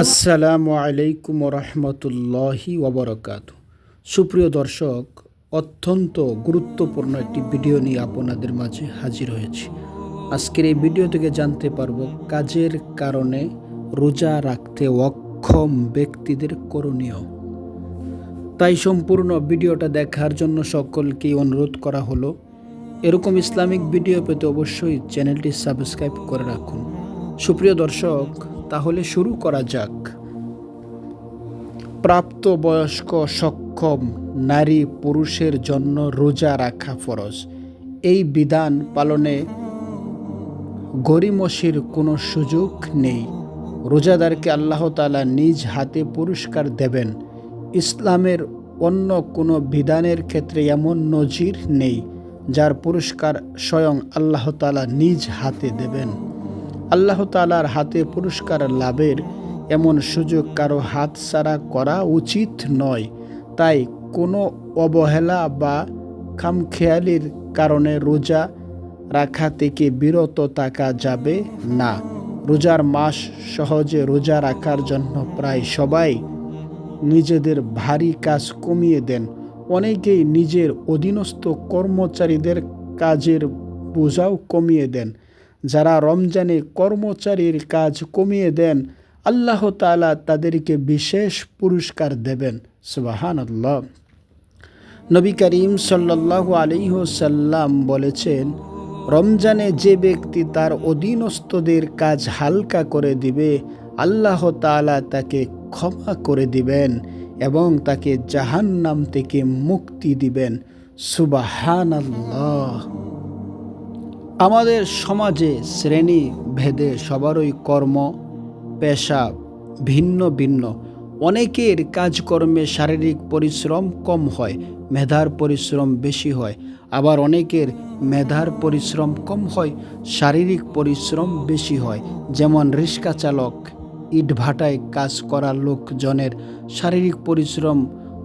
আসসালামু আলাইকুম রহমতুল্লাহি ওবরকাত। সুপ্রিয় দর্শক, অত্যন্ত গুরুত্বপূর্ণ একটি ভিডিও নিয়ে আপনাদের মাঝে হাজির হয়েছি। আজকের এই ভিডিও থেকে জানতে পারব কাজের কারণে রোজা রাখতে অক্ষম ব্যক্তিদের করণীয়। তাই সম্পূর্ণ ভিডিওটা দেখার জন্য সকলকে অনুরোধ করা হলো, এরকম ইসলামিক ভিডিও পেতে অবশ্যই চ্যানেলটি সাবস্ক্রাইব করে রাখুন। সুপ্রিয় দর্শক তাহলে শুরু করা যাক। প্রাপ্তবয়স্ক, সক্ষম, নারী, পুরুষের জন্য রোজা রাখা ফরজ। এই বিধান পালনে গরিমসির কোনো সুযোগ নেই। রোজাদারকে আল্লাহ তালা নিজ হাতে পুরস্কার দেবেন। ইসলামের অন্য কোনো বিধানের ক্ষেত্রে এমন নজির নেই, যার পুরস্কার স্বয়ং আল্লাহ তালা নিজ হাতে দেবেন। আল্লাহ তালার হাতে পুরস্কার লাভের এমন সুযোগ কারও হাত ছাড়া করা উচিত নয়। তাই কোনো অবহেলা বা খামখেয়ালির কারণে রোজা রাখা থেকে বিরত থাকা যাবে না। রোজার মাস সহজে রোজা রাখার জন্য প্রায় সবাই নিজেদের ভারী কাজ কমিয়ে দেন। অনেকেই নিজের অধীনস্থ কর্মচারীদের কাজের বোঝাও কমিয়ে দেন। যারা রমজানে কর্মচারীর কাজ কমিয়ে দেন, আল্লাহ তালা তাদেরকে বিশেষ পুরস্কার দেবেন। সুবাহান আল্লাহ নবী করিম সাল্লাহ আলিহসাল্লাম বলেছেন, রমজানে যে ব্যক্তি তার অধীনস্থদের কাজ হালকা করে দিবে, আল্লাহ তালা তাকে ক্ষমা করে দিবেন এবং তাকে জাহান্নাম থেকে মুক্তি দিবেন। সুবাহান আল্লাহ আমাদের সমাজে শ্রেণি ভেদে সবারই কর্ম, পেশা ভিন্ন ভিন্ন। অনেকের কাজকর্মে শারীরিক পরিশ্রম কম হয়, মেধার পরিশ্রম বেশি হয়। আবার অনেকের মেধার পরিশ্রম কম হয়, শারীরিক পরিশ্রম বেশি হয়। যেমন রিক্সা চালক ইটভাটায় কাজ করা লোকজনের শারীরিক পরিশ্রম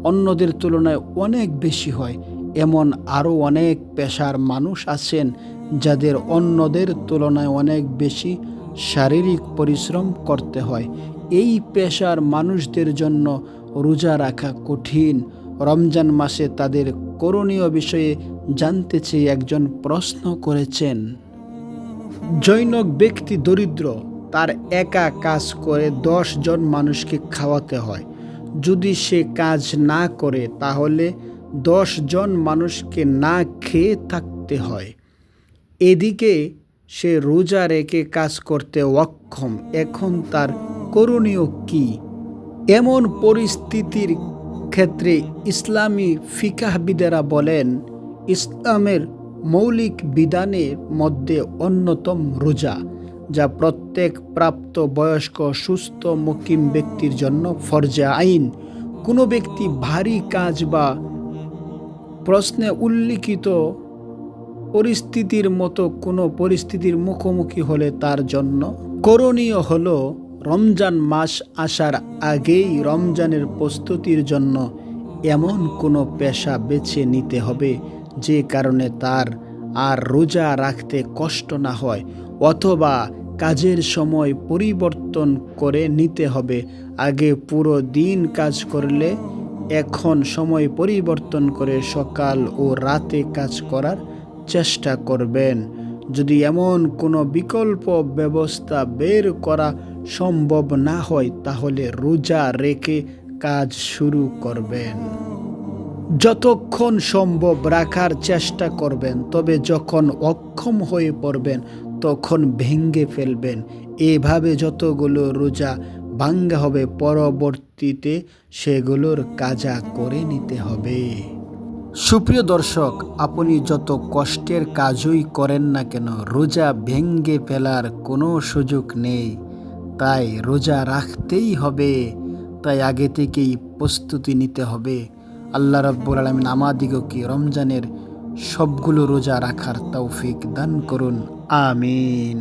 অন্যদের তুলনায় অনেক বেশি হয়। এমন আরও অনেক পেশার মানুষ আছেন যাদের অন্যদের তুলনায় অনেক বেশি শারীরিক পরিশ্রম করতে হয়। এই পেশার মানুষদের জন্য রোজা রাখা কঠিন। রমজান মাসে তাদের করণীয় বিষয়ে জানতে চেয়ে একজন প্রশ্ন করেছেন। জৈনক ব্যক্তি দরিদ্র, তার একা কাজ করে দশ জন মানুষকে খাওয়াতে হয়। যদি সে কাজ না করে, তাহলে দশ জন মানুষকে না খেয়ে থাকতে হয়। এদিকে সে রোজা রেখে কাজ করতে অক্ষম। এখন তার করণীয় কি? এমন পরিস্থিতির ক্ষেত্রে ইসলামী ফিকাহবিদেরা বলেন, ইসলামের মৌলিক বিধানের মধ্যে অন্যতম রোজা, যা প্রত্যেক প্রাপ্ত বয়স্ক সুস্থ মুকিম ব্যক্তির জন্য ফরজা আইন। কোনো ব্যক্তি ভারী কাজ বা প্রশ্নে উল্লিখিত পরিস্থিতির মতো কোনো পরিস্থিতির মুখোমুখি হলে তার জন্য। করণীয় হল রমজান মাস আসার আগেই রমজানের প্রস্তুতির জন্য এমন কোনো পেশা বেছে নিতে হবে যে কারণে তার আর রোজা রাখতে কষ্ট না হয় অথবা কাজের সময় পরিবর্তন করে নিতে হবে। আগে পুরো দিন কাজ করলে, এখন সময় পরিবর্তন করে সকাল ও রাতে কাজ করার চেষ্টা করবেন। যদি এমন কোনো বিকল্প ব্যবস্থা বের করা সম্ভব না হয়, তাহলে রোজা রেখে কাজ শুরু করবেন। যতক্ষণ সম্ভব রাখার চেষ্টা করবেন, তবে যখন অক্ষম হয়ে পড়বেন, তখন ভেঙ্গে ফেলবেন। এভাবে যতগুলো রোজা ভাঙ্গা হবে, পরবর্তীতে সেগুলোর কাজা করে নিতে হবে। সুপ্রিয় দর্শক, আপনি যত কষ্টের কাজই করেন না কেন, রোজা ভেঙ্গে ফেলার কোনো সুযোগ নেই। তাই রোজা রাখতেই হবে, তাই আগে থেকেই প্রস্তুতি নিতে হবে। আল্লাহ রব্বুল আলমিন আমাদিগকে রমজানের সবগুলো রোজা রাখার তৌফিক দান করুন, আমিন।